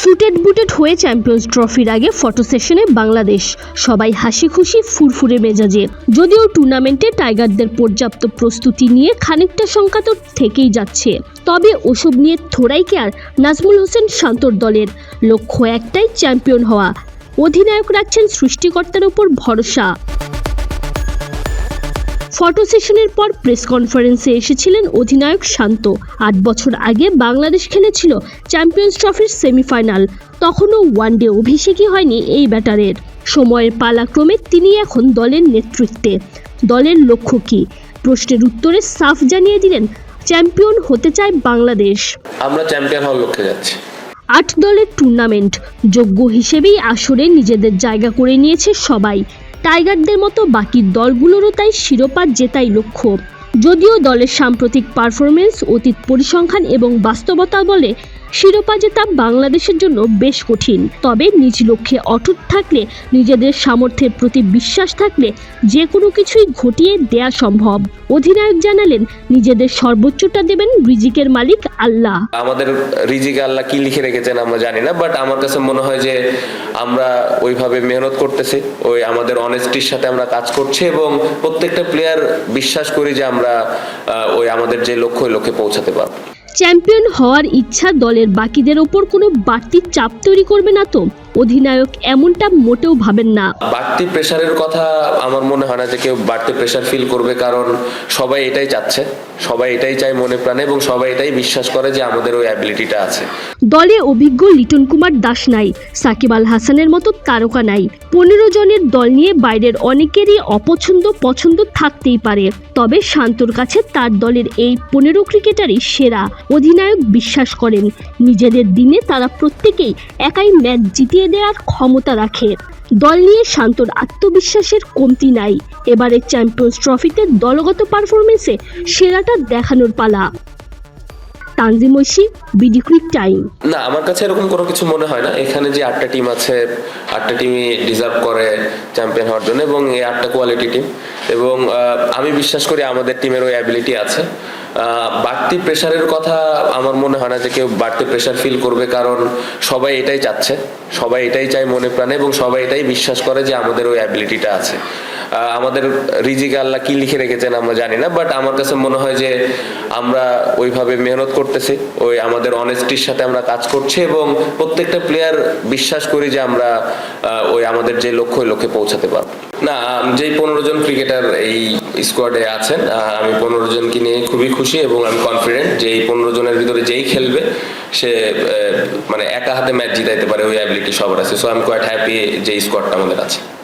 Suited বুটেড হয়ে champions ট্রফির আগে ফটো সেশনে বাংলাদেশ। সবাই হাসি খুশি, ফুরফুরে মেজাজে। যদিও টুর্নামেন্টে টাইগারদের পর্যাপ্ত প্রস্তুতি নিয়ে খানিকটা শঙ্কা তো থেকেই যাচ্ছে। তবে ওসব নিয়ে থোড়াই কেয়ার নাজমুল হোসেন শান্তর দলের। লক্ষ্য একটাই চ্যাম্পিয়ন হওয়া। অধিনায়ক রাখছেন সৃষ্টিকর্তার উপর ভরসা। ফটো সেশনের পর প্রেস কনফারেন্সে এসেছিলেন অধিনায়ক শান্ত। আট বছর আগে বাংলাদেশ খেলেছিল চ্যাম্পিয়ন্স ট্রফির সেমিফাইনাল। তখনও ওয়ানডে অভিষেকই হয়নি এই ব্যাটারের। সময়ের পালাক্রমে তিনি এখন দলের নেতৃত্বে। দলের লক্ষ্য কী? প্রশ্নের উত্তরে সাফ জানিয়ে দিলেন চ্যাম্পিয়ন হতে চায় বাংলাদেশ। আমরা চ্যাম্পিয়ন হওয়ার লক্ষ্যে যাচ্ছি। আট দলের টুর্নামেন্ট। যোগ্য হিসেবেই আসরে নিজেদের জায়গা করে নিয়েছে সবাই। টাইগারদের মতো বাকি দলগুলোরও তাই শিরোপা জেতাই লক্ষ্য। যদিও দলের সাম্প্রতিক পারফরমেন্স অতীত পরিসংখ্যান এবং বাস্তবতা বলে শিরোপা জেতা বাংলাদেশের জন্য বেশ কঠিন। তবে নিজ লক্ষ্যে অটুট থাকলে, নিজেদের সামর্থ্যের প্রতি বিশ্বাস থাকলে যে কোনো কিছুই ঘটিয়ে দেয়া সম্ভব। অধিনায়ক জানালেন, নিজেদের সর্বোচ্চটা দেবেন রিজিকের মালিক আল্লাহ। আমাদের রিজিকে আল্লাহ কি লিখে রেখেছেন আমরা জানি না বাট আমার কাছে মনে হয় যে আমরা ওইভাবে মেহনত করতেছি, ওই আমাদের অনেস্টির সাথে আমরা কাজ করছি এবং প্রত্যেকটা প্লেয়ার বিশ্বাস করি যে আমরা ওই আমাদের যে লক্ষ্য ওই লক্ষ্যে পৌঁছাতে পারব। চ্যাম্পিয়ন হওয়ার ইচ্ছা দলের বাকিদের ওপর কোনো বাড়তি চাপ তৈরি করবে না তো? অধিনায়ক এমনটা মোটেও ভাবেন না। বাড়তি প্রেশারের কথা আমার মনে হয় না যে কেউ বাড়তি প্রেশার ফিল করবে কারণ সবাই এটাই চাচ্ছে সবাই এটাই চায় মনে প্রাণে এবং সবাই এটাই বিশ্বাস করে যে আমাদের ওই অ্যাবিলিটিটা আছে। দলে অভিজ্ঞ লিটন কুমার দাস নাই সাকিব আল হাসানের মতো তারকা নাই। পনেরো জনের দল নিয়ে বাইরের অনেকেরই অপছন্দ পছন্দ থাকতেই পারে তবে শান্তর কাছে তার দলের এই পনেরো ক্রিকেটারই সেরা। অধিনায়ক বিশ্বাস করেন নিজেদের দিনে তারা প্রত্যেকেই একাই ম্যাচ জিতিয়ে দেওয়ার ক্ষমতা রাখে। দল নিয়ে শান্তর আত্মবিশ্বাসের কমতি নাই। এবারে চ্যাম্পিয়ন্স ট্রফিতে দলগত পারফরমেন্সে সেরাটা দেখানোর পালা। Tanjim Oishi BD quick time না, আমার কাছে এরকম কোনো কিছু মনে হয় না। এখানে যে আটটা টিম আছে, আটটা টিমই ডিজার্ভ করে চ্যাম্পিয়ন হওয়ার জন্য এবং এই আটটা কোয়ালিটি টিম এবং আমি বিশ্বাস করি আমাদের টিমের ওই অ্যাবিলিটি আছে। বাড়তি প্রেশারের কথা আমার মনে হয় না যে কেউ বাড়তি প্রেশার ফিল করবে, কারণ সবাই এটাই চাচ্ছে, সবাই এটাই চায় মনে প্রাণে এবং সবাই এটাই বিশ্বাস করে যে আমাদের ওই অ্যাবিলিটিটা আছে। আমাদের রিজিকে আল্লাহ কি লিখে রেখেছেন আমরা জানি না বাট আমার কাছে মনে হয় যে আমরা ওইভাবে মেহনত করতেছি, ওই আমাদের অনেস্টির সাথে আমরা কাজ করছি এবং প্রত্যেকটা প্লেয়ার বিশ্বাস করি যে আমরা ওই আমাদের যে লক্ষ্য লক্ষ্যে পৌঁছাতে পারব। না যেই পনেরো জন ক্রিকেটার এই স্কোয়াডে আছেন আমি পনেরো জনকে নিয়ে খুবই খুশি এবং আমি কনফিডেন্ট যে এই পনেরো জনের ভিতরে যেই খেলবে, সে মানে একা হাতে ম্যাচ জিতাইতে পারে, ওই অ্যাবিলিটি সবার আছে। সো আমি কোয়াইট হ্যাপি যে স্কোয়াডটা আমাদের আছে।